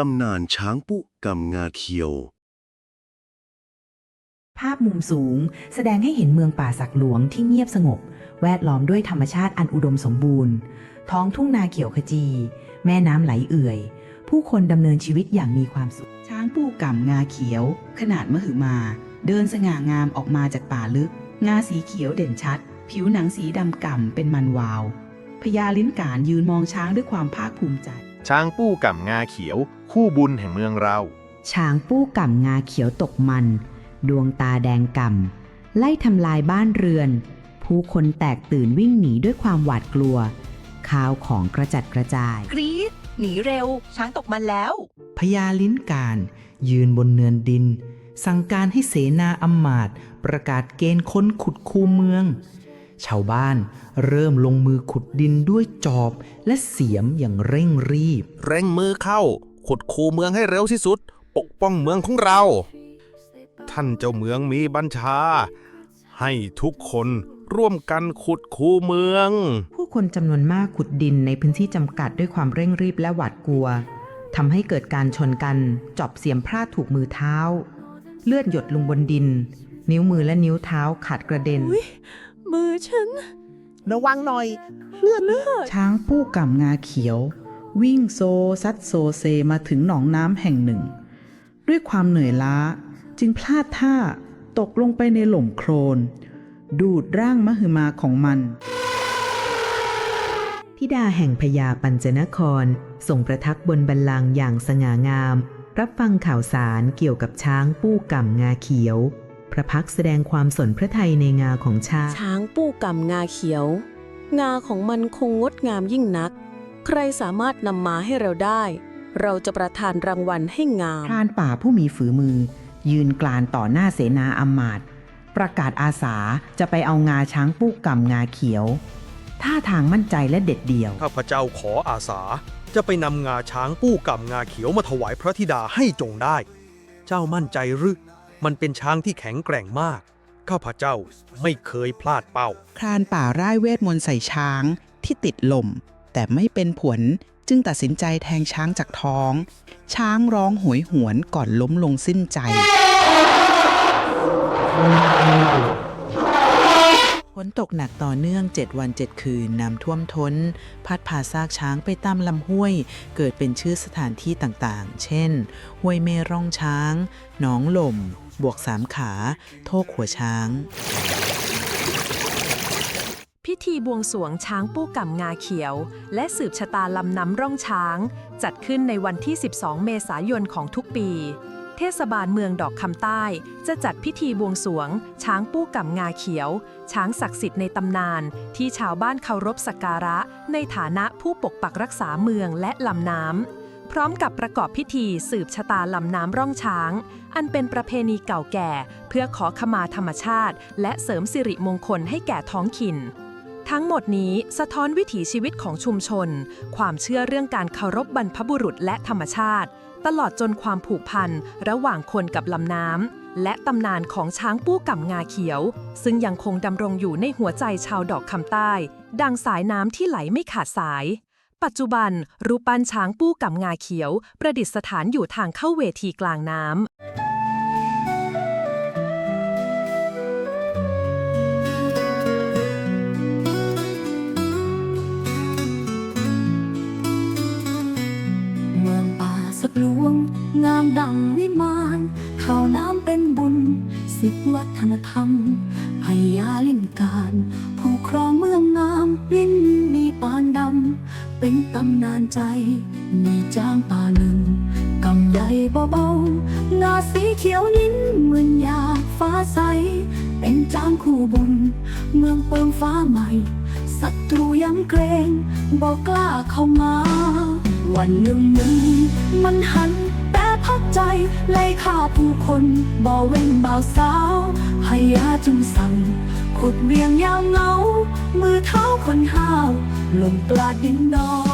ตำนานช้างปุกำงาเขียว ภาพมุมสูงแสดงให้เห็นเมืองป่าสักหลวงที่เงียบสงบ แวดล้อมด้วยธรรมชาติอันอุดมสมบูรณ์ ท้องทุ่งนาเขียวขจี แม่น้ำไหลเอื่อย ผู้คนดำเนินชีวิตอย่างมีความสุข ช้างปูก่ำงาเขียว ขนาดมหึมา เดินสง่างามออกมาจากป่าลึก งาสีเขียวเด่นชัด ผิวหนังสีดำก่ำเป็นมันวาวพญาลิ้นการยืนมองช้างด้วยความภาคภูมิใจ ช้างปู้กับงาเขียว คู่บุญแห่งเมืองเรา ช้างปู้ก่ำงาเขียวตกมัน ดวงตาแดงก่ำไล่ทำลายบ้านเรือน ผู้คนแตกตื่นวิ่งหนีด้วยความหวาดกลัวข้าวของกระจัดกระจาย กรีดหนีเร็ว ช้างตกมันแล้ว พญาลิ้นการ ยืนบนเนินดิน สั่งการให้เสนาอำมาตย์ประกาศเกณฑ์ค้นขุดคูเมือง ชาวบ้านเริ่มลงมือขุดดินด้วยจอบและเสียมอย่างเร่งรีบ เร่งมือเข้า ขุดคูเมืองให้เร็วที่สุด ปกป้องเมืองของเรา ท่านเจ้าเมืองมีบัญชา ให้ทุกคนร่วมกันขุดคูเมือง ผู้คนจำนวนมากขุดดินในพื้นที่จำกัดด้วยความเร่งรีบและหวาดกลัวทำให้เกิดการชนกัน จอบเสียมพลาดถูกมือเท้า เลือดหยดลงบนดิน นิ้วมือและนิ้วเท้าขาดกระเด็น มือฉัน ระวังหน่อย เลือดเลือดช้างผู้ก่ำงาเขียว วิ่งโซซัดโซเซมาถึงหนองน้ำแห่งหนึ่ง ด้วยความเหนื่อยล้าจึงพลาดท่าตกลงไปในหล่มโครน ดูดร่างมหึมาของมัน ธิดาแห่งพญาปัญจนครส่งประทักบนบัลลังก์อย่างสง่างาม รับฟังข่าวสารเกี่ยวกับช้างปู้ก่ำงาเขียว พระพักตร์แสดงความสนพระทัยในงาของช้าง ช้างปูกำงาเขียว งาของมันคงงดงามยิ่งนัก ใครสามารถนำมาให้เราได้ เราจะประทานรางวัลให้งาม พรานป่าผู้มีฝีมือ ยืนกลานต่อหน้าเสนาอำมาตย์ประกาศอาสาจะไปเอางาช้างปูกำงาเขียว ท่าทางมั่นใจและเด็ดเดี่ยว ข้าพเจ้าขออาสา จะไปนำงาช้างปู้กับงาเขียวมาถวายพระธิดาให้จงได้ เจ้ามั่นใจหรือ มันเป็นช้างที่แข็งแกร่งมาก ข้าพเจ้าไม่เคยพลาดเป้า ครานป่าร่ายเวทมนต์ใส่ช้างที่ติดลม แต่ไม่เป็นผลจึงตัดสินใจแทงช้างจากท้อง ช้างร้องโหยหวนก่อนล้มลงสิ้นใจ ฝนตกหนักต่อเนื่อง 7 วัน 7 คืนน้ำท่วมท้น พัดพาซากช้างไปตามลำห้วย เกิดเป็นชื่อสถานที่ต่างๆ เช่น ห้วยเมร่องช้าง หนองหล่ม บวกสามขา โทกหัวช้าง พิธีบวงสวงช้างปู้ก่ำงาเขียว และสืบชะตาลำน้ำร่องช้าง จัดขึ้นในวันที่ 12 เมษายนของทุกปี เทศบาลเมืองดอกคำใต้ จะจัดพิธีบวงสวง ช้างปู้ก่ำงาเขียว ช้างศักดิ์สิทธิ์ในตำนาน ที่ชาวบ้านเคารพสักการะ ในฐานะผู้ปกปักรักษาเมืองและลำน้ำ พร้อมกับประกอบพิธีสืบชะตาลำน้ำร่องช้าง อันเป็นประเพณีเก่าแก่ เพื่อขอขมาธรรมชาติ และเสริมสิริมงคลให้แก่ท้องถิ่น ทั้งหมดนี้สะท้อนวิถีชีวิตของชุมชน ความเชื่อเรื่องการเคารพบรรพบุรุษและธรรมชาติ ตลอดจนความผูกพันระหว่างคนกับลำน้ำและตำนานของช้างปู้กับงาเขียว ซึ่งยังคงดำรงอยู่ในหัวใจชาวดอกคำใต้ ดังสายน้ำที่ไหลไม่ขาดสาย ปัจจุบัน รูปปั้นช้างปู้กับงาเขียว ประดิษฐานอยู่ทางเข้าเวทีกลางน้ำเมืองป่าสักหลวงงามดังวิมานข้าวน้ำเป็นบุญ สิบวัฒนธรรมพยาลินการ ผู้ครองเมืองงามลิ้นมีปานดำ เป็นตำนานใจ มีจ้างป่าหนึ่งกำใหญ่เบาๆงาสีเขียวยิ้มเหมือนยาฟ้าใส เป็นจ้างคู่บุญ เมืองเปิงฟ้าใหม่ ศัตรูยังเกรงบอกกล้าเข้ามา วันหนึ่งหนึ่งมันหันแปรพักใจไล่ฆ่าผู้คนบ่เว้นบ่าวสาวพยาจึงสั่ง ขุดเวียงยามเงา มือเท้าคนห้าวลมปลาดินดอง